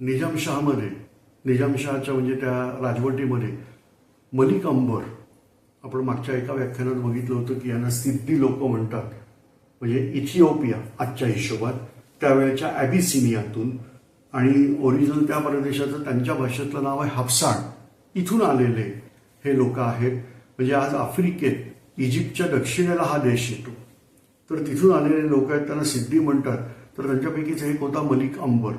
निजामशहामध्ये निजामशहाच्या म्हणजे त्या राजवटीमध्ये मलिक अंबर आपण मागच्या एका व्याख्यानात बघितलं होतं की यांना सिद्धी लोक म्हणतात. म्हणजे इथिओपिया आजच्या हिशोबात त्यावेळेच्या ॲबिसिनियातून. आणि ओरिजिनल त्या प्रदेशाचं त्यांच्या भाषेतलं नाव आहे हाफसाण. इथून आलेले हे लोक आहेत. म्हणजे आज आफ्रिकेत इजिप्तच्या दक्षिणेला हा देश येतो. तर तिथून आलेले लोक आहेत त्यांना सिद्धी म्हणतात. तर त्यांच्यापैकीच एक होता मलिक अंबर.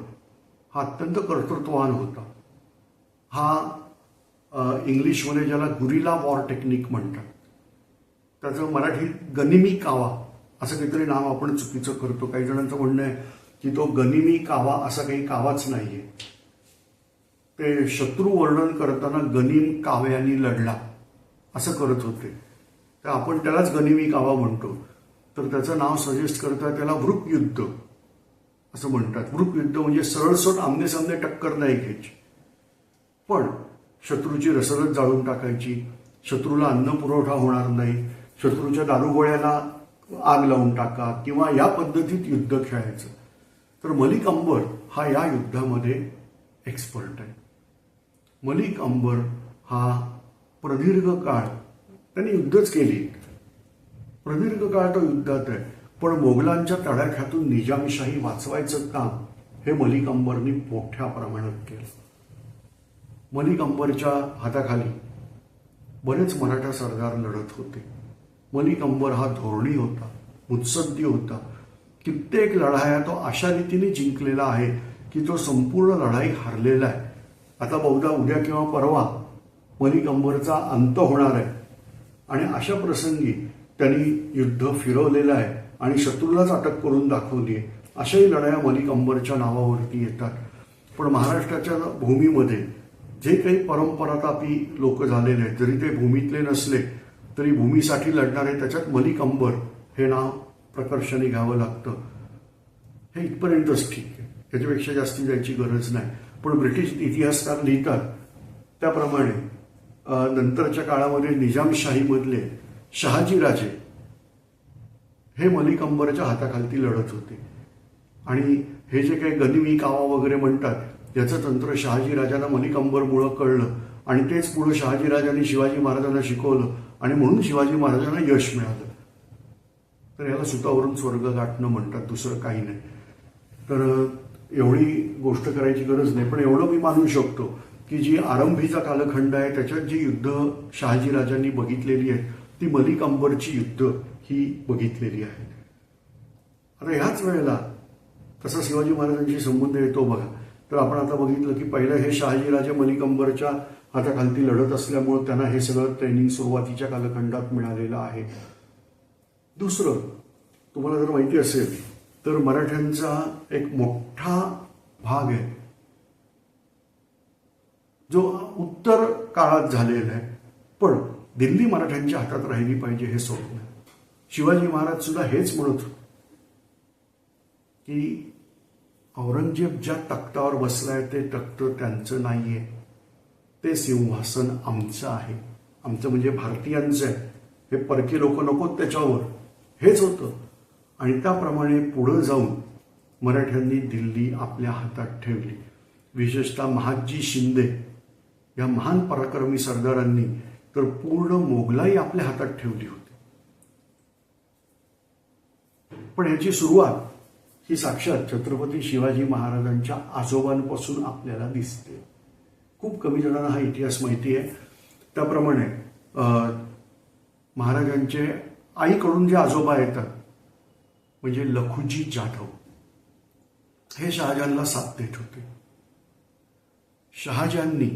हा अत्यंत कर्तृत्ववान होता. हा इंग्लिशमध्ये ज्याला गुरिला वॉर टेक्निक म्हणतात. त्याचं मराठीत गनिमी कावा असं काहीतरी नाव आपण चुकीचं करतो. काही जणांचं म्हणणं आहे की तो गनिमी कावा असा काही कावाच नाहीये. ते शत्रू वर्णन करताना गनिम काव्यानी लढला असं करत होते. तर आपण त्यालाच गनिमी कावा म्हणतो. तर त्याचं नाव सजेस्ट करता त्याला वृक युद्ध असं म्हणतात. वृक युद्ध म्हणजे सरळसोट आमने सामने टक्कर नाही घ्यायची. पण शत्रूची रसरत जाळून टाकायची. शत्रूला अन्न पुरवठा होणार नाही. शत्रूच्या दारुगोळ्याला आग लावून टाका किंवा या पद्धतीत युद्ध खेळायचं. तर मलिक अंबर हा या युद्धामध्ये एक्सपर्ट आहे. मलिक अंबर हा प्रदीर्घ काळ त्यांनी युद्धच केली. प्रदीर्घ काळ तो युद्धात आहे. पण मोगलांच्या तडाख्यातून निजामशाही वाचवायचं काम हे मलिक अंबरनी मोठ्या प्रमाणात केलं. मलिक अंबरच्या हाताखाली बरेच मराठा सरदार लढत होते. मलिक अंबर हा धोरणी होता मुत्सद्दी होता. कित्येक लढाया तो अशा रीतीने जिंकलेला आहे की तो संपूर्ण लढाई हरलेला आहे. आता बहुधा उद्या किंवा परवा मलिक अंबरचा अंत होणार आहे. आणि अशा प्रसंगी त्यांनी युद्ध फिरवलेलं आहे. आणि शत्रूलाच अटक करून दाखवली आहे अशाही लढाया मलिक अंबरच्या नावावरती येतात. पण महाराष्ट्राच्या भूमीमध्ये जे काही परंपरातापी लोक झालेले आहेत जरी ते भूमीतले नसले तरी भूमीसाठी लढणारे त्याच्यात मलिक अंबर हे नाव प्रकर्षाने घ्यावं लागतं. हे इथपर्यंतच ठीक आहे. त्याच्यापेक्षा जास्ती जायची गरज नाही. पण ब्रिटिश इतिहासकार लिहितात त्याप्रमाणे नंतरच्या काळामध्ये निजामशाहीमधले शहाजीराजे हे मलिक अंबरच्या हाताखालती लढत होते. आणि हे जे काही गनिमी कावा वगैरे म्हणतात याचं तंत्र शहाजी राजांना मलिक अंबरमुळं कळलं आणि तेच पुढं शहाजीराजांनी शिवाजी महाराजांना शिकवलं आणि म्हणून शिवाजी महाराजांना यश मिळालं. तर याला सुतावरून स्वर्ग गाठणं म्हणतात दुसरं काही नाही. तर एवढी गोष्ट करायची गरज नाही पण एवढं मी मानू शकतो की जी आरंभीचा कालखंड आहे त्याच्यात जी युद्ध शहाजीराजांनी बघितलेली आहेत ती मलिक अंबरची युद्ध. ही बघितलेली आहे. आता ह्याच वेळेला कसा शिवाजी महाराजांशी संबंध येतो बघा. तर आपण आता बघितलं की पहिलं हे शहाजीराजे मलिक अंबरच्या हाताखालती लढत असल्यामुळं त्यांना हे सगळं ट्रेनिंग सुरुवातीच्या कालखंडात मिळालेलं आहे. दुसरं तुम्हाला जर माहिती असेल तर मराठ्यांचा एक मोठा भाग आहे. जो उत्तर काळात झालेला आहे. पण दिल्ली मराठ्यांच्या हातात राहिली पाहिजे हे स्वप्न. शिवाजी महाराज सुद्धा हेच म्हणत होते. की औरंगजेब ज्या तख्तावर बसलाय ते तख्त त्यांचं नाहीये. ते सिंहासन आमचं आहे. आमचं म्हणजे भारतीयांचं आहे. हे परकी लोक नकोत त्याच्यावर. हेच होतं. आणि त्याप्रमाणे पुढं जाऊन मराठ्यांनी दिल्ली आपल्या हातात ठेवली. विशेषतः महाजी शिंदे या महान पराक्रमी सरदारांनी तर पूर्ण मोगलाई आपल्या हातात ठेवली होती. पण याची सुरुवात ही साक्षात छत्रपती शिवाजी महाराजांच्या आजोबांपासून आपल्याला दिसते. खूप कमी जणांना हा इतिहास माहिती आहे. त्याप्रमाणे महाराजांचे आईकडून जे आजोबा येतात म्हणजे लखुजी जाधव हे शहाजहानला साथ देत होते. शहाजहाननी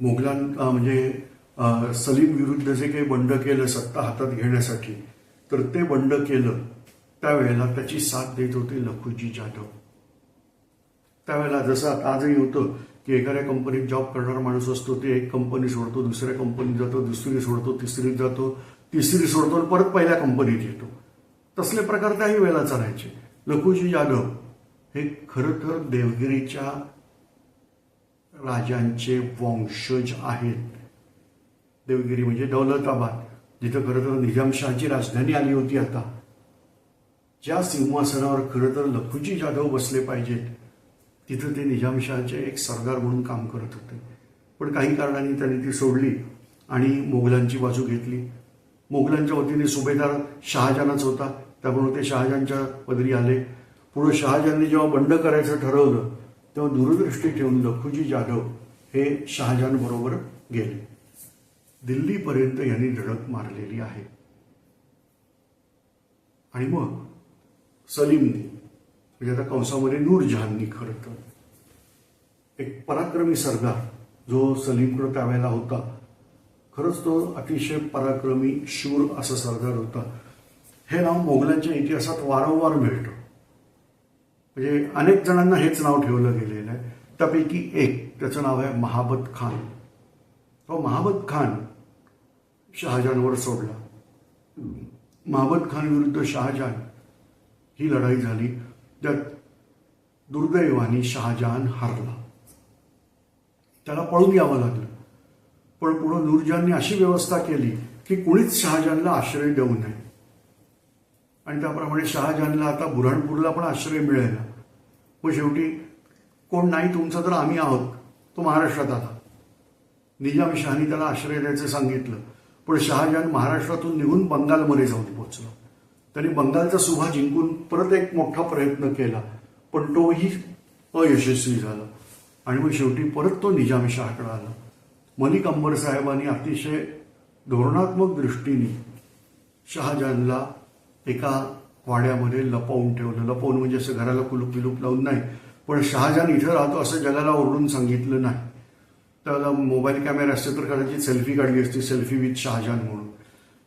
मोगलां म्हणजे सलीम विरुद्ध जे काही बंड केलं सत्ता हातात घेण्यासाठी तर ते बंड केलं त्यावेळेला त्याची साथ देत होते लखुजी जाधव त्यावेळेला जसं आता आजही होतं की एखाद्या कंपनीत जॉब करणारा माणूस असतो ते एक कंपनी सोडतो दुसऱ्या कंपनीत जातो दुसरी सोडतो तिसरीत जातो तिसरी सोडतो आणि परत पहिल्या कंपनीत येतो तसले प्रकार त्याही वेळेला चालायचे लखुजी जाधव हे खरं तर देवगिरीच्या राजांचे वंशज आहेत देवगिरी म्हणजे दौलताबाद जिथं खरं तर निजामशहाची राजधानी आली होती आता ज्या सिंहासनावर खरं तर लखुजी जाधव बसले पाहिजेत तिथं ते निजामशहाचे एक सरदार म्हणून काम करत होते. पण काही कारणांनी त्यांनी ती सोडली आणि मोगलांची बाजू घेतली. मोगलांच्या वतीने सुभेदार शहाजहानच होता. त्यामुळे ते शहाजहानच्या पदरी आले. पुढे शहाजहानने जेव्हा बंड करायचं ठरवलं तेव्हा दूरदृष्टी ठेवून लखुजी जाधव हे शहाजहान बरोबर गेले. दिल्लीपर्यंत यांनी धडक मारलेली आहे. आणि मग सलीमने म्हणजे आता कंसामध्ये नूरजहाननी खरं तर. एक पराक्रमी सरदार जो सलीमकडे त्यावेळेला होता. खरंच तो अतिशय पराक्रमी शूर असा सरदार होता. हे नाव मोगलांच्या इतिहासात वारंवार मिळतं. म्हणजे अनेक जणांना हेच नाव ठेवलं गेलेलं आहे. त्यापैकी एक त्याचं नाव आहे महाबत खान. तो महाबत खान शहाजहानवर सोडला. महाबत खान विरुद्ध शहाजहान ही लढाई झाली त्यात दुर्दैवाने शहाजहान हारला. त्याला पळून यावं लागलं. पण पुढं नूरजहानने अशी व्यवस्था केली की कुणीच शहाजहानला आश्रय देऊ नये. आणि त्याप्रमाणे शहाजहानला आता बुऱ्हाणपूरला पण आश्रय मिळाला. मग शेवटी कोण नाही तुमचं तर आम्ही आहोत तो महाराष्ट्रात आला. निजाम शहानी त्याला आश्रय द्यायचं सांगितलं. पण शहाजहान महाराष्ट्रातून निघून बंगालमध्ये जाऊन पोहोचला. त्यांनी बंगालचा सुभा जिंकून परत एक मोठा प्रयत्न केला पण तोही अयशस्वी झाला. आणि मग शेवटी परत तो निजामशाहकडे आला. मलिक अंबर साहेबांनी अतिशय धोरणात्मक दृष्टीने शहाजहानला एका वाड्यामध्ये लपवून ठेवलं. लपवून म्हणजे असं घराला कुलूप विलूप लावून नाही पण शहाजहान इथं राहतो असं जगाला ओरडून सांगितलं नाही. त्याला मोबाईल कॅमेरा असते तर कदाचित सेल्फी काढली असती सेल्फी विथ शहाजहान म्हणून.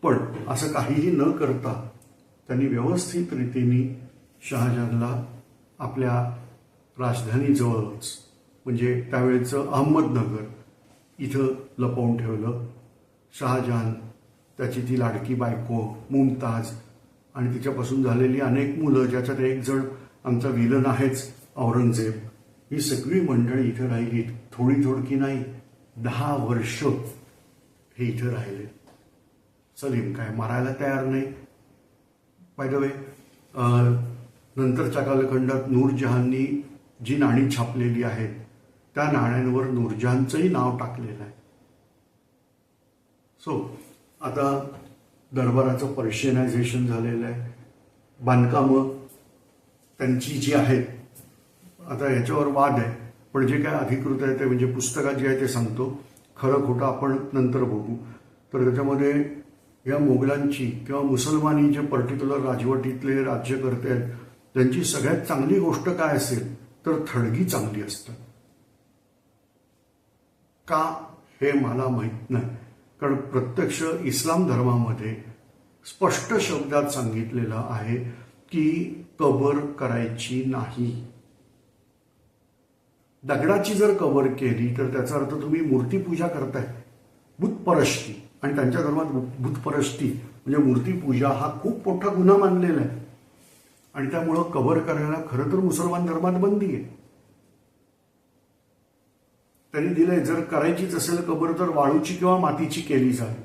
पण असं काहीही न करता त्यांनी व्यवस्थित रीतीने शहाजहानला आपल्या राजधानीजवळच म्हणजे त्यावेळेचं अहमदनगर इथं लपवून ठेवलं. शहाजहान त्याची ती लाडकी बायको मुमताज आणि तिच्यापासून झालेली अनेक मुलं ज्याच्यात एक जण आमचा विलन आहेच औरंगजेब. ही सगळी मंडळी इथं राहिली थोडी थोडकी नाही दहा वर्ष हे इथं राहिले. सलीम काय मारायला तयार नाही. बाय द वे नंतरच्या कालखंडात नूरजहाननी जी नाणी छापलेली आहेत त्या नाण्यांवर नूरजहानचंही नाव टाकलेलं आहे. सो आता दरबाराचं पर्शियनायझेशन झालेलं आहे. बांधकामं त्यांची जी आहेत आता याच्यावर वाद आहे पण जे काय अधिकृत आहे ते म्हणजे पुस्तकात जे आहे ते सांगतो. खरं खोटं आपण नंतर बघू. तर त्याच्यामध्ये या मोगलांची किंवा मुसलमानी जे पर्टिक्युलर राजवटीतले राज्यकर्ते आहेत त्यांची सगळ्यात चांगली गोष्ट काय असेल तर थडगी चांगली असतात. का हे मला माहीत नाही. कारण प्रत्यक्ष इस्लाम धर्मामध्ये स्पष्ट शब्दात सांगितलेलं आहे की कबर करायची नाही. दगडाची जर कबर केली तर त्याचा अर्थ तुम्ही मूर्तीपूजा करताय बुतपरस्ती आणि त्यांच्या धर्मात भूतपरस्ती म्हणजे मूर्तीपूजा हा खूप मोठा गुन्हा मानलेला आहे. आणि त्यामुळं कव्हर करायला खरं तर मुसलमान धर्मात बंदी आहे. त्यांनी दिलंय जर करायचीच असेल कबर तर वाळूची किंवा मातीची केली जावी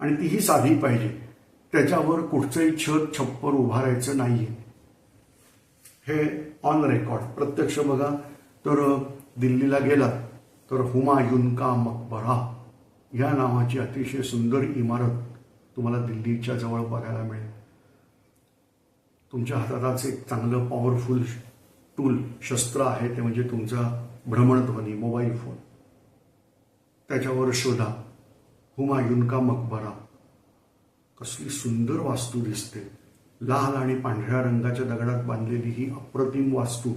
आणि तीही साधी पाहिजे. त्याच्यावर कुठचंही छत छप्पर उभारायचं नाहीये. हे ऑन रेकॉर्ड प्रत्यक्ष बघा. तर दिल्लीला गेला. तर हुमायून का मकबरा. या नावाची अतिशय सुंदर इमारत तुम्हाला दिल्लीच्या जवळ बघायला मिळेल. तुमच्या हाताचं एक चांगलं पॉवरफुल टूल शस्त्र आहे ते म्हणजे तुमचा भ्रमणध्वनी मोबाईल फोन त्याच्यावर शोधा. हुमायून का मकबरा. कसली सुंदर वास्तू दिसते. लाल आणि पांढऱ्या रंगाच्या दगडात बांधलेली ही अप्रतिम वास्तू.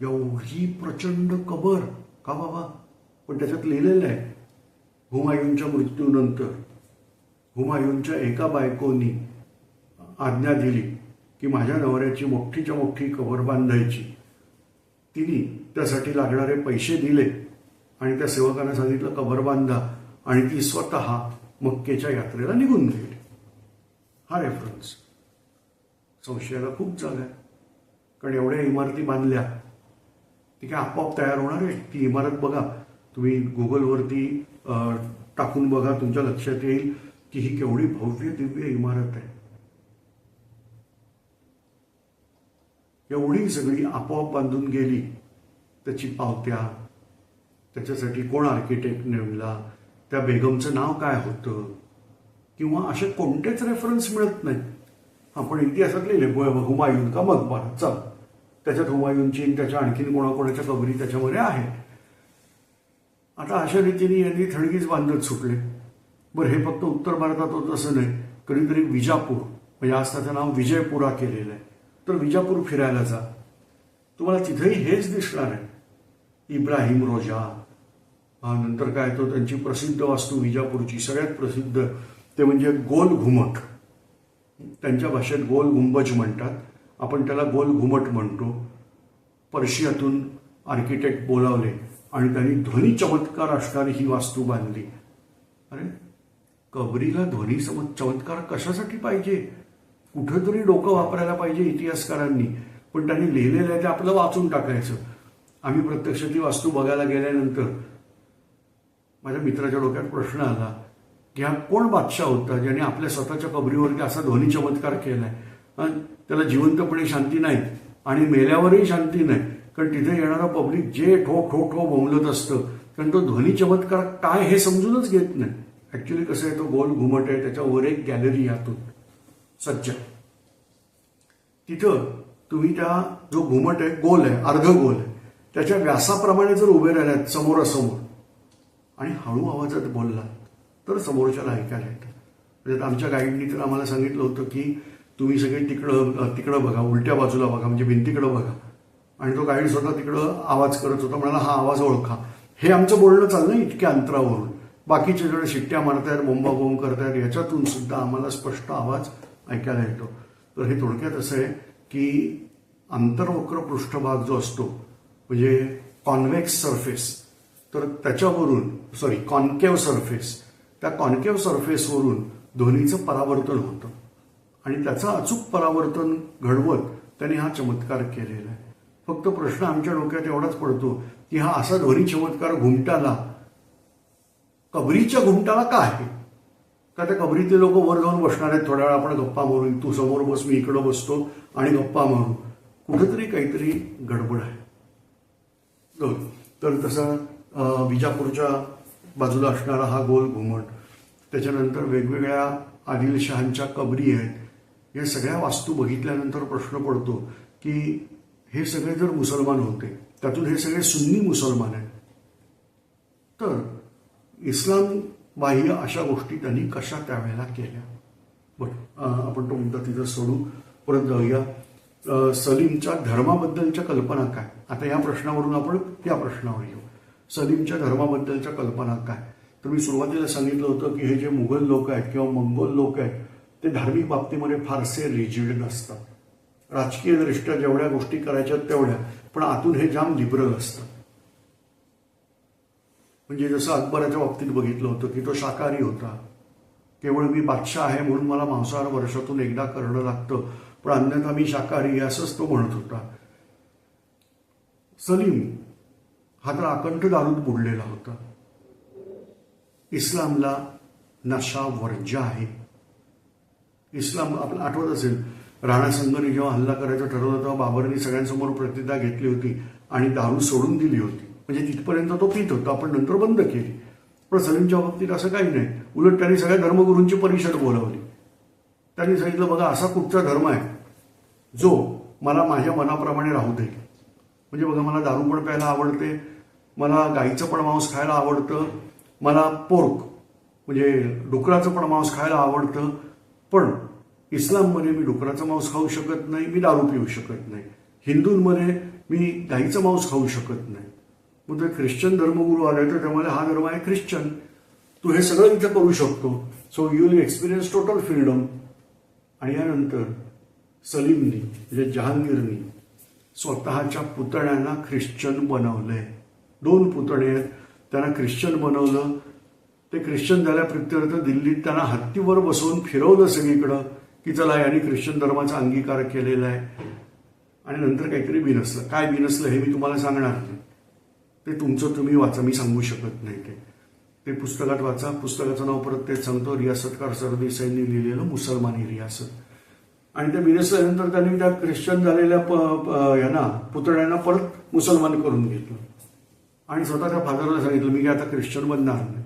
एवढी प्रचंड कबर. का बाबा? पण त्याच्यात लिहिलेलं आहे हुमायूनच्या मृत्यूनंतर हुमायूनच्या एका बायकोनी आज्ञा दिली की माझ्या नवऱ्याची मोठीच्या मोठी कबर बांधायची. तिने त्यासाठी लागणारे पैसे दिले आणि त्या सेवकांना सांगितलं कबर बांधा. आणि ती स्वतः मक्केच्या यात्रेला निघून गेली. हा रेफरन्स संशयाला खूप जागा आहे. कारण एवढ्या इमारती बांधल्या ती काय आपोआप तयार होणार आहे? ती इमारत बघा. तुम्ही गुगलवरती टाकून बघा तुमच्या लक्षात येईल की ही केवढी भव्य दिव्य इमारत आहे. एवढी सगळी आपोआप बांधून गेली त्याची पावत्या त्याच्यासाठी कोण आर्किटेक्ट नेमला त्या बेगमचं नाव काय होतं किंवा असे कोणतेच रेफरन्स मिळत नाहीत. आपण इतिहासात लिहिले हुमायून का मकबरा चल. त्याच्यात हुमायूनची त्याच्या आणखीन कोणाकोणाच्या कबरी त्याच्यामध्ये आहे आता अशा रीतीने यांनी थडगीच बांधत सुटले. बरं हे फक्त उत्तर भारतात होत असं नाही कधीतरी विजापूर म्हणजे आज त्याचं नाव विजयपुरा केलेलं आहे. तर विजापूर फिरायला जा. तुम्हाला तिथेही हेच दिसणार आहे. इब्राहिम रोजा. हा, नंतर काय तो त्यांची प्रसिद्ध वास्तू विजापूरची सगळ्यात प्रसिद्ध ते म्हणजे गोल घुमट. त्यांच्या भाषेत गोल गुंबज म्हणतात. आपण त्याला गोल घुमट म्हणतो. पर्शियातून आर्किटेक्ट बोलावले. आणि त्यांनी ध्वनी चमत्कार असणारी ही वास्तू बांधली. अरे कबरीला ध्वनी चमत्कार कशासाठी पाहिजे? कुठंतरी डोकं वापरायला पाहिजे इतिहासकारांनी. पण त्यांनी लिहिलेलं आहे ते आपलं वाचून टाकायचं. आम्ही प्रत्यक्ष ती वास्तू बघायला गेल्यानंतर माझ्या मित्राच्या डोक्यात प्रश्न आला की हा कोण बादशाह होता ज्याने आपल्या स्वतःच्या कबरीवरती असा ध्वनी चमत्कार केलाय? त्याला जिवंतपणे शांती नाही आणि मेल्यावरही शांती नाही. कारण तिथे येणारा पब्लिक जे ठो ठो ठो बोंबलत असतं कारण तो ध्वनी चमत्कार काय हे समजूनच घेत नाही. ऍक्च्युली कसं आहे तो गोल घुमट आहे त्याच्यावर एक गॅलरी यातून सज्ज. तिथं तुम्ही त्या जो घुमट आहे गोल आहे अर्ध गोल आहे त्याच्या व्यासाप्रमाणे जर उभे राहिल्यात समोरासमोर आणि हळू आवाजात बोललात तर समोरच्याला ऐकायला येतं म्हणजे आता आमच्या गाईडनी तर आम्हाला सांगितलं होतं की तुम्ही सगळे तिकडं तिकडं बघा उलट्या बाजूला बघा म्हणजे भिंतीकडं बघा. आणि तो गाईड स्वतः तिकडं आवाज करत होता म्हणाला हा आवाज ओळखा. हे आमचं बोलणं चाललं इतक्या अंतरावरून. बाकीचे जण शिट्ट्या मारतायत बोंबाबोंब करतायत याच्यातून सुद्धा आम्हाला स्पष्ट आवाज ऐकायला येतो. तर हे थोडक्यात असं आहे की आंतरवक्र पृष्ठभाग जो असतो म्हणजे कॉन्व्हेक्स सरफेस तर त्याच्यावरून सॉरी कॉन्केव सरफेस त्या कॉन्केव सरफेसवरून ध्वनीचं परावर्तन होतं. आणि त्याचं अचूक परावर्तन घडवत त्यांनी हा चमत्कार केलेला आहे. फक्त प्रश्न आमच्या डोक्यात एवढाच पडतो की हा असा ध्वनी चमत्कार घुमटाला. कबरीच्या घुमटाला का आहे? का त्या कबरीतले लोक वर जाऊन बसणार आहेत? थोड्या वेळा आपण गप्पा मारू. तू समोर बस मी इकडं बसतो आणि गप्पा मारू. कुठेतरी काहीतरी गडबड आहे. हो, तर तसं विजापूरच्या बाजूला असणारा हा गोल घुमट. त्याच्यानंतर वेगवेगळ्या आदिलशहांच्या कबरी आहेत. या सगळ्या वास्तू बघितल्यानंतर प्रश्न पडतो की हे सगळे जर मुसलमान होते त्यातून हे सगळे सुन्नी मुसलमान आहेत. तर इस्लाम बाह्य अशा गोष्टी त्यांनी कशा त्यावेळेला केल्या? बरं आपण तो मुद्दा तिथं सोडू. परत जाऊया. सलीमच्या धर्माबद्दलच्या कल्पना काय? आता या प्रश्नावरून आपण या प्रश्नावर येऊ. सलीमच्या धर्माबद्दलच्या कल्पना काय? तर मी सुरुवातीला सांगितलं होतं की हे जे मुघल लोक आहेत किंवा मंगोल लोक आहेत ते धार्मिक बाबतीमध्ये फारसे रिजिड नसतात. राजकीय दृष्ट्या जेवढ्या गोष्टी करायच्या तेवढ्या पण आतून हे जाम लिबरल असतं. म्हणजे जसं अकबराच्या बाबतीत बघितलं होतं की तो शाकाहारी होता. केवळ मी बादशाह आहे म्हणून मला मांसाहार वर्षातून एकदा करणं लागतं पण अन्यथा मी शाकाहारी असंच तो म्हणत होता. सलीम हा तर अकंठ दारूत बुडलेला होता. इस्लामला नशा वर्ज्य आहे. इस्लाम आपलं आठवत असेल राणा संघने जेव्हा हल्ला करायचं ठरवलं तेव्हा बाबरनी सगळ्यांसमोर प्रतिज्ञा घेतली होती आणि दारू सोडून दिली होती. म्हणजे तिथपर्यंत तो पित होता. आपण नंतर बंद केली. पण सलीमच्या बाबतीत असं काही नाही. उलट त्यांनी सगळ्या धर्मगुरूंची परिषद बोलावली. त्यांनी सांगितलं बघा असा कुठचा धर्म आहे जो मला माझ्या मनाप्रमाणे राहू देईल म्हणजे बघा मला दारू पण प्यायला आवडते मला गाईचं पण मांस खायला आवडतं मला पोर्क म्हणजे डुकराचं पण मांस खायला आवडतं पण इस्लाममध्ये मी डुकराचं मांस खाऊ शकत नाही मी दारू पिऊ शकत नाही. हिंदूंमध्ये मी गाईचं मांस खाऊ शकत नाही. मग ते ख्रिश्चन धर्मगुरू आले तर त्यामुळे हा धर्म आहे ख्रिश्चन. तू हे सगळं इथं करू शकतो. So you will experience total freedom आणि यानंतर सलीमनी म्हणजे जहांगीरनी स्वतःच्या पुतण्यांना ख्रिश्चन बनवलंय. दोन पुतणे आहेत. त्यांना ख्रिश्चन बनवलं. ते ख्रिश्चन झाल्या प्रित्यर्थ दिल्लीत त्यांना हत्तीवर बसवून फिरवलं सगळीकडं. की चला यांनी ख्रिश्चन धर्माचा अंगीकार केलेला आहे. आणि नंतर काहीतरी बिनसलं. काय बिनसलं हे मी तुम्हाला सांगणार नाही. ते तुमचं तुम्ही वाचा मी सांगू शकत नाही ते. ते पुस्तकात वाचा. पुस्तकाचं नाव परत तेच सांगतो. रियासतकार सरदेसाईंनी लिहिलेलं मुसलमानी रियासत. आणि त्या बिनसल्यानंतर त्यांनी त्या ख्रिश्चन झालेल्या प प- यांना पुतळ्यांना परत मुसलमान करून घेतलं. आणि स्वतः त्या फादरला सांगितलं मी काय आता ख्रिश्चन बनणार नाही.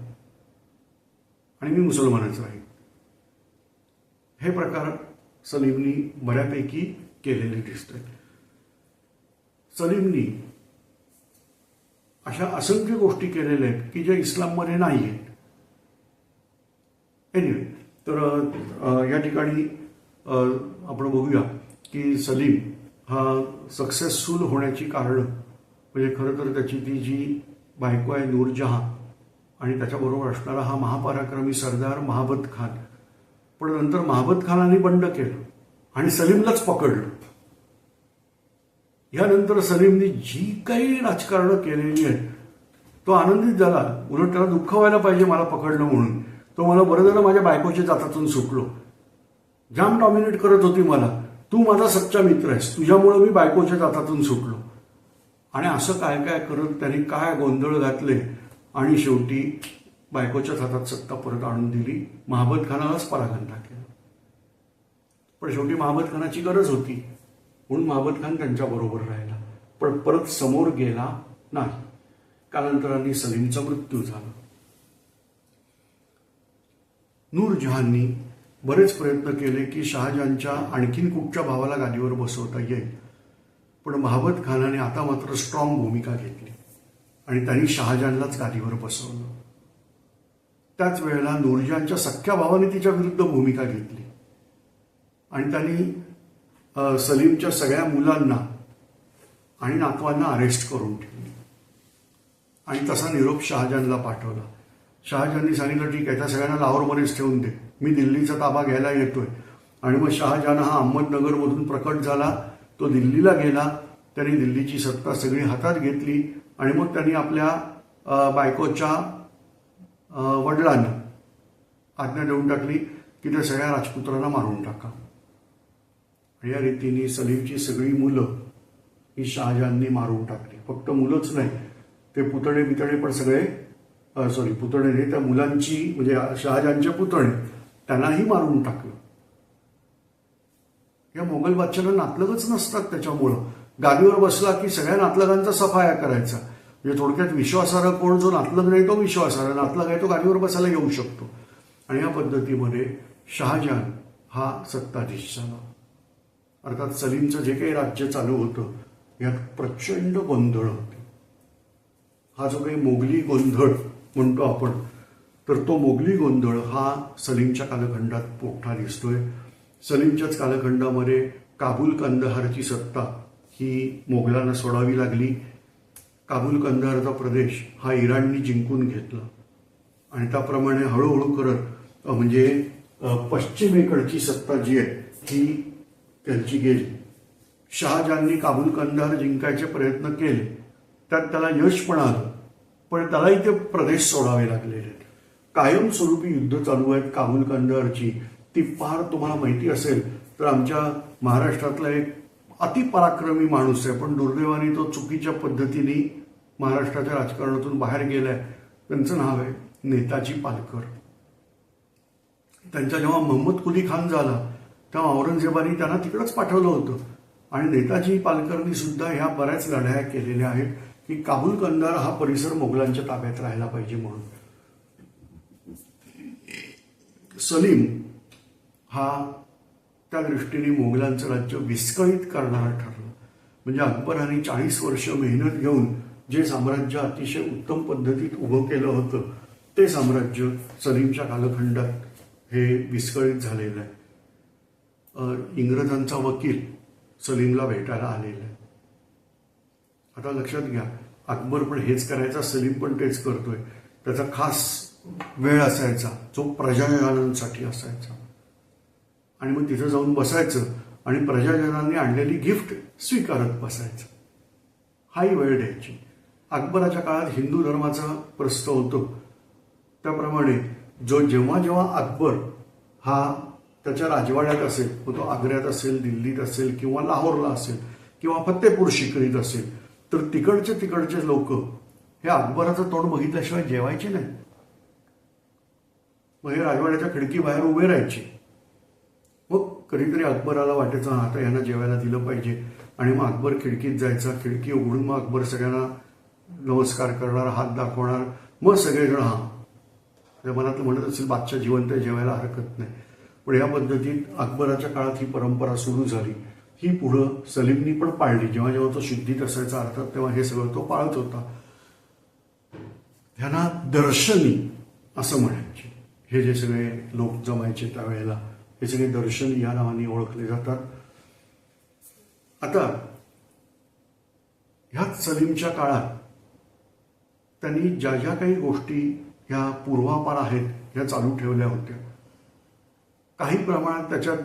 आणि मी मुसलमानच राहील हे प्रकार सलीमनी बऱ्यापैकी केलेले दिसत सलीमनी अशा असंख्य गोष्टी केलेल्या आहेत की ज्या इस्लाममध्ये नाही आहेत. एनिवे तर या ठिकाणी आपण बघूया की सलीम हा सक्सेसफुल होण्याची कारणं म्हणजे खरं तर त्याची ती जी बायको आहे नूरजहा आणि त्याच्याबरोबर असणारा हा महापराक्रमी सरदार महाबत खान पण नंतर महाबत खानाने बंड केलं आणि सलीमलाच पकडलं. यानंतर सलीमने जी काही राजकारण केलेली आहेत तो आनंदित झाला. उलट त्याला दुःख व्हायला पाहिजे मला पकडलं म्हणून. तो मला बरं झालं माझ्या बायकोच्या जातातून सुटलो. जाम डॉमिनेट करत होती मला. तू माझा सच्चा मित्र आहेस. तुझ्यामुळं मी बायकोच्या जातातून सुटलो. आणि असं काय काय करत त्यांनी काय गोंधळ घातले. आणि शेवटी बायकोच्याच हातात सत्ता परत आणून दिली. महाबत खानालाच परागण केला. पण शेवटी महाबत खानाची गरज होती. म्हणून महाबत खान त्यांच्याबरोबर राहिला. पण परत समोर गेला नाही. कालांतराने सलीमचा मृत्यू झाला. नूरजहांनी बरेच प्रयत्न केले की शहाजहानच्या आणखीन कुठच्या भावाला गादीवर बसवता येईल. पण महाबत खानाने आता मात्र स्ट्रॉंग भूमिका घेतली. आणि त्यांनी शहाजहानलाच गादीवर बसवलं. त्याच वेळेला नूरजहानच्या सख्ख्या भावाने तिच्या विरुद्ध भूमिका घेतली. आणि त्यांनी सलीमच्या सगळ्या मुलांना आणि नातवांना अरेस्ट करून ठेवली. आणि तसा निरोप शहाजहानला पाठवला. शहाजहाननी सांगितलं ठीक आहे त्या सगळ्यांना लाहोरमध्येच ठेवून दे. मी दिल्लीचा ताबा घ्यायला येतोय. आणि मग शहाजहान हा अहमदनगरमधून प्रकट झाला. तो दिल्लीला गेला. त्यांनी दिल्लीची सत्ता सगळी हातात घेतली. आणि मग त्यांनी आपल्या बायकोच्या वडिलांना आज्ञा देऊन टाकली की त्या सगळ्या राजपुत्रांना मारून टाका. या रीतीने सलीमची सगळी मुलं ही शहाजहानने मारून टाकली. फक्त मुलंच नाही ते पुतळे बितळे पण सगळे सॉरी पुतळे नाही त्या मुलांची म्हणजे शहाजहानचे पुतळे त्यांनाही मारून टाकलं. या मोगल बादशाला नातलगच नसतात त्याच्यामुळं. गादीवर बसला की सगळ्या नातलगांचा सफाया करायचा. म्हणजे थोडक्यात विश्वासार्ह कोण जो नातलग नाही तो विश्वासार्ह नातलग आहे तो गादीवर बसायला येऊ शकतो. आणि या पद्धतीमध्ये शहाजहान हा सत्ताधीश झाला अर्थात सलीमचं जे काही राज्य चालू होतं यात प्रचंड गोंधळ होते. हा जो काही मोगली गोंधळ म्हणतो आपण तर तो मोगली गोंधळ हा सलीमच्या कालखंडात मोठा दिसतोय. सलीमच्याच कालखंडामध्ये काबूल कंदहारची सत्ता ही मोगलांना सोडावी लागली. काबूल कंधारचा प्रदेश हा इराणनी जिंकून घेतला. आणि त्याप्रमाणे हळूहळू करत म्हणजे पश्चिमेकडची सत्ता जी आहे ती त्यांची गेली. शहाजहाननी काबूल कंदार जिंकायचे प्रयत्न केले. त्यात त्याला यश पण आलं. पण त्यालाही ते प्रदेश सोडावे लागलेले. आहेत कायमस्वरूपी युद्ध चालू आहेत काबूल कंदारची ती फार तुम्हाला माहिती असेल तर आमच्या महाराष्ट्रातला एक अतिपराक्रमी माणूस आहे. पण दुर्दैवाने तो चुकीच्या पद्धतीने महाराष्ट्राच्या राजकारणातून बाहेर गेलाय त्यांचं नाव आहे नेताजी पालकर. त्यांचा जेव्हा मोहम्मद कुली खान झाला तेव्हा औरंगजेबाने त्यांना तिकडंच पाठवलं होतं. आणि नेताजी पालकरनी सुद्धा ह्या बऱ्याच लढाया केलेल्या आहेत की काबूल कंदार हा परिसर मोगलांच्या ताब्यात राहिला पाहिजे म्हणून. सलीम हा त्या दृष्टीने मोगलांचं राज्य विस्कळीत करणारा ठरला. म्हणजे अकबराने चाळीस वर्ष मेहनत घेऊन जे साम्राज्य अतिशय उत्तम पद्धतीत उभं केलं होतं ते साम्राज्य सलीमच्या कालखंडात हे विस्कळीत झालेलं आहे. इंग्रजांचा वकील सलीमला भेटायला आलेला आहे. आता लक्षात घ्या अकबर पण हेच करायचा सलीम पण तेच करतोय. त्याचा खास वेळ असायचा जो प्रजाजनांसाठी असायचा. आणि मग तिथं जाऊन बसायचं आणि प्रजाजनांनी आणलेली गिफ्ट स्वीकारत बसायचं. हाही वेळ द्यायची. अकबराच्या काळात हिंदू धर्माचा प्रस्ताव होतो. त्याप्रमाणे जो जेव्हा जेव्हा अकबर हा त्याच्या राजवाड्यात असेल मग तो आग्र्यात असेल दिल्लीत असेल किंवा लाहोरला असेल किंवा फत्तेपूर शिकरीत असेल तर तिकडचे तिकडचे लोक हे अकबराचं तोंड बघितल्याशिवाय जेवायचे नाही. मग हे राजवाड्याच्या खिडकीबाहेर उभे राहायचे. मग कधीतरी अकबराला वाटायचं आता यांना जेवायला दिलं पाहिजे. आणि मग अकबर खिडकीत जायचा खिडकी उघडून मग अकबर सगळ्यांना नमस्कार करणार हात दाखवणार मग सगळेजण हा. त्या मनात म्हणत असेल बादशा जिवंत जेवायला हरकत नाही. पण या पद्धतीत अकबराच्या काळात ही परंपरा सुरू झाली. ही पुढं सलीमनी पण पाळली. जेव्हा जेव्हा तो शुद्धीत असायचा अर्थात तेव्हा हे सगळं तो पाळत होता. ह्यांना दर्शनी असं म्हणायचे. हे जे सगळे लोक जमायचे त्यावेळेला हे सगळे दर्शनी या नावाने ओळखले जातात. आता ह्याच सलीमच्या काळात त्यांनी ज्या ज्या काही गोष्टी ह्या पूर्वापार आहेत ह्या चालू ठेवल्या होत्या. काही प्रमाणात त्याच्यात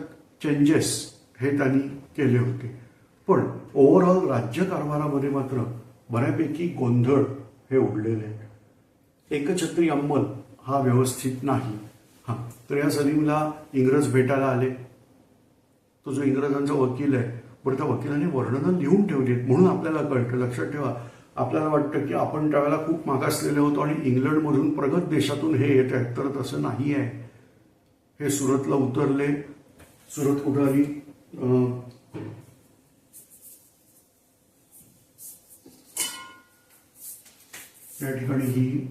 चेंजेस हे त्यांनी केले होते. पण ओव्हरऑल राज्यकारभारामध्ये मात्र बऱ्यापैकी गोंधळ हे उडलेले आहेत. एकछत्री अंमल हा व्यवस्थित नाही. हा तर या सलीमला इंग्रज भेटायला आले. तो जो इंग्रजांचा वकील आहे बरं त्या वकिलाने वर्णनं लिहून ठेवली आहेत म्हणून आपल्याला कळतं. लक्षात ठेवा आपल्याला वाटतं की आपण त्यावेळेला खूप मागासलेले होतो आणि इंग्लंडमधून प्रगत देशातून हे येत आहेत तर तसं नाही आहे हे सुरतला उतरले. सुरत कुठं आली? या ठिकाणी ही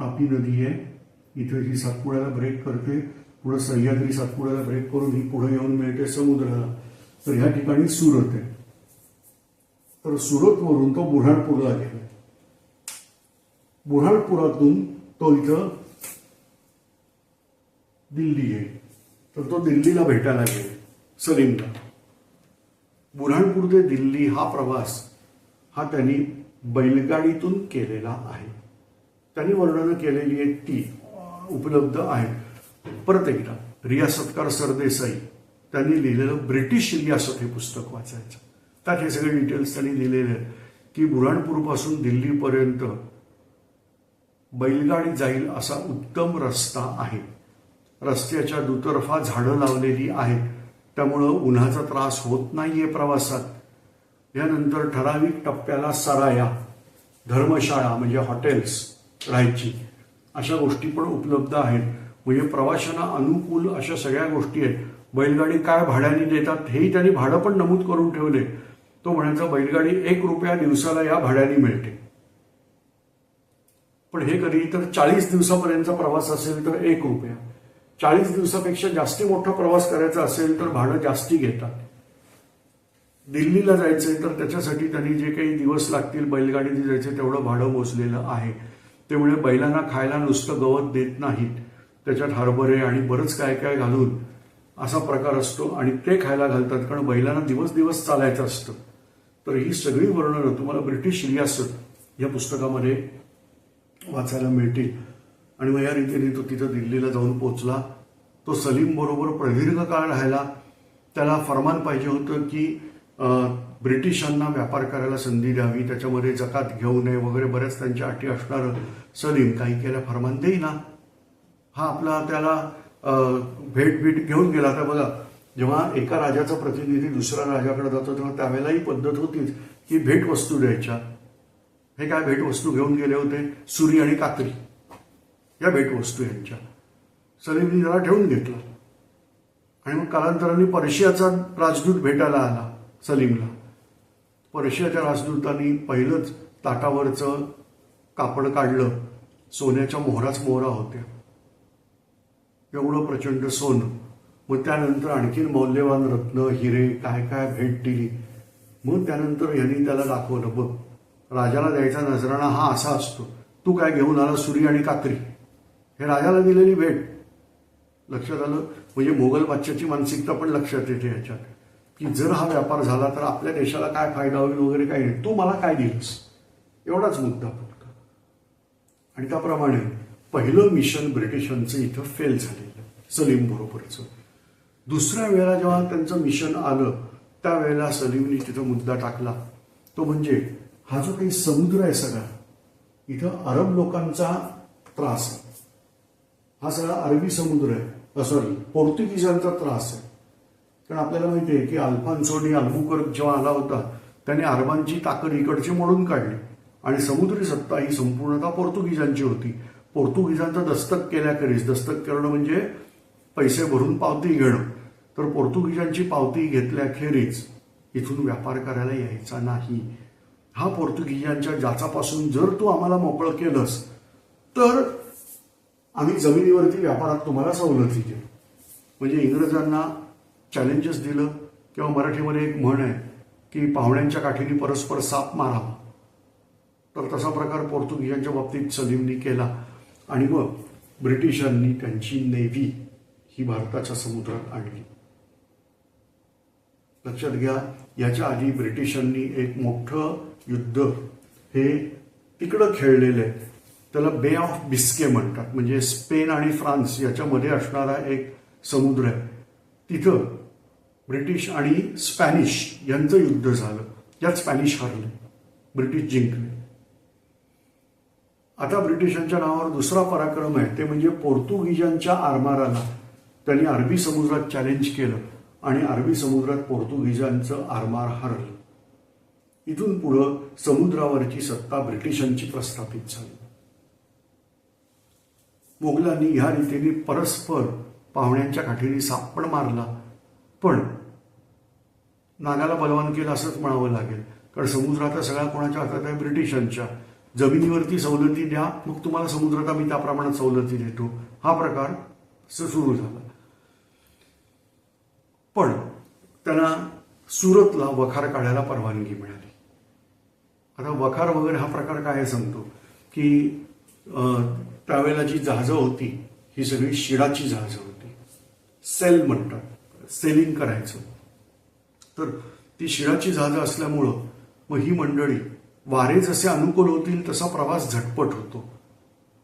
तापी नदी आहे. इथे ही सातपुड्याला ब्रेक करते. पुढे सह्याद्री सातपुड्याला ब्रेक करून ही पुढे येऊन मिळते समुद्राला. तर ह्या ठिकाणी सुरत आहे. तर सुरतवरून तो बुऱ्हाणपूरला गेला. बुऱ्हाणपुरातून तो इथं दिल्ली आहे तर तो दिल्लीला भेटायला गेला सलीमला. बुऱ्हाणपूर ते दिल्ली हा प्रवास हा त्यांनी बैलगाडीतून केलेला आहे. त्यांनी वर्णनं केलेली आहेत ती उपलब्ध आहे. परत एकदा रियासतकार सरदेसाई त्यांनी लिहिलेलं ब्रिटिश रियासत हे पुस्तक वाचायचं. त्यात हे सगळे डिटेल्स त्यांनी दिलेले आहेत. की बुऱ्हाणपूरपासून दिल्लीपर्यंत बैलगाडी जाईल असा उत्तम रस्ता आहे. रस्त्याच्या दुतर्फा झाडं लावलेली आहेत. त्यामुळं उन्हाचा त्रास होत नाहीये प्रवासात. यानंतर ठराविक टप्प्याला सराया धर्मशाळा म्हणजे हॉटेल्स राहायची. अशा गोष्टी पण उपलब्ध आहेत. म्हणजे प्रवाशांना अनुकूल अशा सगळ्या गोष्टी आहेत. बैलगाडी काय भाड्याने देतात हेही त्यांनी भाडं पण नमूद करून ठेवले तो म्हणायचा बैलगाडी एक रुपया दिवसाला या भाड्याने मिळते. पण हे कधी तर चाळीस दिवसापर्यंतचा प्रवास असेल तर एक रुपया. चाळीस दिवसापेक्षा जास्ती मोठा प्रवास करायचा असेल तर भाडं जास्ती घेतात. दिल्लीला जायचंय तर त्याच्यासाठी त्यांनी जे काही दिवस लागतील बैलगाडीने जायचे तेवढं भाडं मोजलेलं आहे. त्यामुळे बैलांना खायला नुसतं गवत देत नाहीत. त्याच्यात हरभरे आणि बरंच काय काय घालून असा प्रकार असतो आणि ते खायला घालतात. कारण बैलांना दिवस दिवस चालायचं असतं. तर ही सगळी वर्णनं तुम्हाला ब्रिटिश रियासत या पुस्तकामध्ये वाचायला मिळतील. आणि मग या रीतीने तो तिथं दिल्लीला जाऊन पोचला तो सलीम बरोबर प्रदीर्घ काळ राहिला. त्याला फरमान पाहिजे होतं की ब्रिटिशांना व्यापार करायला संधी द्यावी त्याच्यामध्ये जकात घेऊ नये वगैरे बऱ्याच त्यांच्या अटी असणारं. सलीम काही केल्या फरमान देईना. हा आपला त्याला भेट भेट घेऊन गेला. तर बघा जेव्हा एका राजाचा प्रतिनिधी दुसऱ्या राजाकडे जातो तेव्हा त्यावेळेला ही पद्धत होतीच की भेटवस्तू द्यायच्या. हे काय भेटवस्तू घेऊन गेले होते? सुरी आणि कात्री. या भेटवस्तू यांच्या. सलीमनी जरा ठेवून घेतला. आणि मग कालांतराने पर्शियाचा राजदूत भेटायला आला सलीमला. पर्शियाच्या राजदूतांनी पहिलंच ताटावरचं कापड काढलं. सोन्याच्या मोहराच मोहरा होत्या. एवढं प्रचंड सोनं. मग त्यानंतर आणखीन मौल्यवान रत्न हिरे काय काय भेट दिली. मग त्यानंतर यांनी त्याला दाखवलं बघ राजाला द्यायचा नजराणा हा असा असतो. तू काय घेऊन आला सुरी आणि कात्री? हे राजाला दिलेली भेट. लक्षात आलं? म्हणजे मोगल बादशाची मानसिकता पण लक्षात येते याच्यात. की जर हा व्यापार झाला तर आपल्या देशाला काय फायदा होईल वगैरे काही नाही. तू मला काय दिलंस? एवढाच मुद्दा फक्त. आणि त्याप्रमाणे पहिलं मिशन ब्रिटिशांचं इथं फेल झालेलं सलीम बरोबरचं. दुसऱ्या वेळेला जेव्हा त्यांचं मिशन आलं त्यावेळेला सलीमनी तिथं मुद्दा टाकला. तो म्हणजे हा जो काही समुद्र आहे सगळा इथं अरब लोकांचा त्रास आहे. हा सगळा अरबी समुद्र आहे. सॉरी पोर्तुगीजांचा त्रास आहे. कारण आपल्याला माहिती आहे की अल्फान्सोनी अल्बुकर जेव्हा आला होता त्याने अरबांची ताकद इकडची मोडून काढली. आणि समुद्री सत्ता ही संपूर्णतः पोर्तुगीजांची होती. पोर्तुगीजांचं दस्तक केल्याखेरीज दस्तक करणं म्हणजे पैसे भरून पावती घेणं. तर पोर्तुगीजांची पावती घेतल्याखेरीज इथून व्यापार करायला यायचा नाही. हा पोर्तुगीजांच्या जाचापासून जर तू आम्हाला मोकळं केलंस तर आम्ही जमिनीवरती व्यापारात तुम्हाला सवलती देऊ. म्हणजे इंग्रजांना चॅलेंजेस दिलं किंवा मराठीमध्ये एक म्हण आहे की पाहुण्यांच्या काठीने परस्पर साप मारावा. तर तसा प्रकार पोर्तुगीजांच्या बाबतीत सलीमनी केला. आणि मग ब्रिटिशांनी त्यांची नेव्ही ही भारताच्या समुद्रात आणली. लक्षात घ्या याच्या आधी ब्रिटिशांनी एक मोठं युद्ध हे तिकडं खेळलेलं आहे. त्याला बे ऑफ बिस्के म्हणतात. म्हणजे स्पेन आणि फ्रान्स याच्यामध्ये असणारा एक समुद्र आहे. तिथं ब्रिटिश आणि स्पॅनिश यांचं युद्ध झालं. यात स्पॅनिश हरले. ब्रिटिश जिंकले. आता ब्रिटिशांच्या नावावर दुसरा पराक्रम आहे. ते म्हणजे पोर्तुगीजांच्या आरमाराला. त्यांनी अरबी समुद्रात चॅलेंज केलं आणि अरबी समुद्रात पोर्तुगीजांचं आरमार हरलं. इथून पुढं समुद्रावरची सत्ता ब्रिटिशांची प्रस्थापित झाली. मोगलांनी ह्या रीतीने परस्पर पाहुण्यांच्या काठीने साप पण मारला. पण नागाला बलवान केलं असंच म्हणावं लागेल. कारण समुद्राचा सगळ्या कोणाच्या हातात आहे? ब्रिटिशांच्या. जमिनीवरती सवलती द्या मग तुम्हाला समुद्रात आम्ही त्या प्रमाणात सवलती देतो. हा प्रकार सुरू झाला. पण त्यांना सुरतला वखार काढायला परवानगी मिळाली. आता वखार वगैरे हा प्रकार काय आहे सांगतो? की त्यावेळेला जी जहाजं होती ही सगळी शिडाची जहाजं होती. सेल म्हणतात सेलिंग करायचं. तर ती शिडाची जहाजं असल्यामुळं मग ही मंडळी वारे जसे अनुकूल होतील तसा प्रवास झटपट होतो.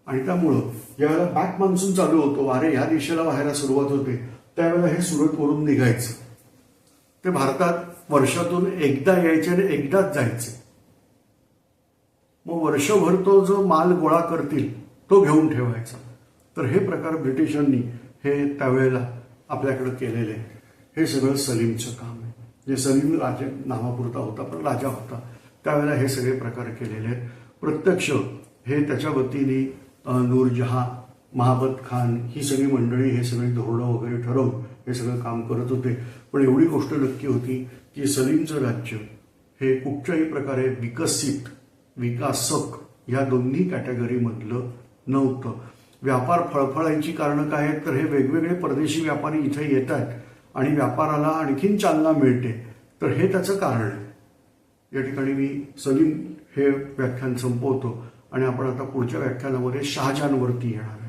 आणि त्यामुळं ज्यावेळेला बॅक मान्सून चालू होतो. वारे ह्या दिशेला व्हायला सुरुवात होते. त्यावेळेला हे सुरतवरून निघायचं. ते भारतात वर्षातून एकदा यायचे आणि एकदाच जायचे. मग वर्षभर तो जो माल गोळा करतील तो घेऊन ठेवायचा. तर हे प्रकार ब्रिटिशांनी हे त्यावेळेला आपल्याकडे केलेले. हे सगळं सलीमचं काम आहे. जे सलीम राजे नावापुरता होता पण राजा होता त्यावेळेला हे सगळे प्रकार केलेले आहेत. प्रत्यक्ष हे त्याच्या वतीने नूरजहा महाबत खान ही सगळी मंडळी हे सगळी धोरणं वगैरे ठरवून हे सगळं काम करत होते. पण एवढी गोष्ट नक्की होती की सलीमचं राज्य हे कुठच्याही प्रकारे विकसित विकासक या दोन्ही कॅटेगरीमधलं नव्हतं. व्यापार फळफळायची कारणं काय आहेत? तर हे वेगवेगळे परदेशी व्यापारी इथे येत आहेत आणि व्यापाराला आणखीन चालना मिळते. तर हे त्याचं कारण. आहे या ठिकाणी मी सलीम हे व्याख्यान संपवतो आणि आपण आता पुढच्या व्याख्यानामध्ये शहाजहानवरती येणार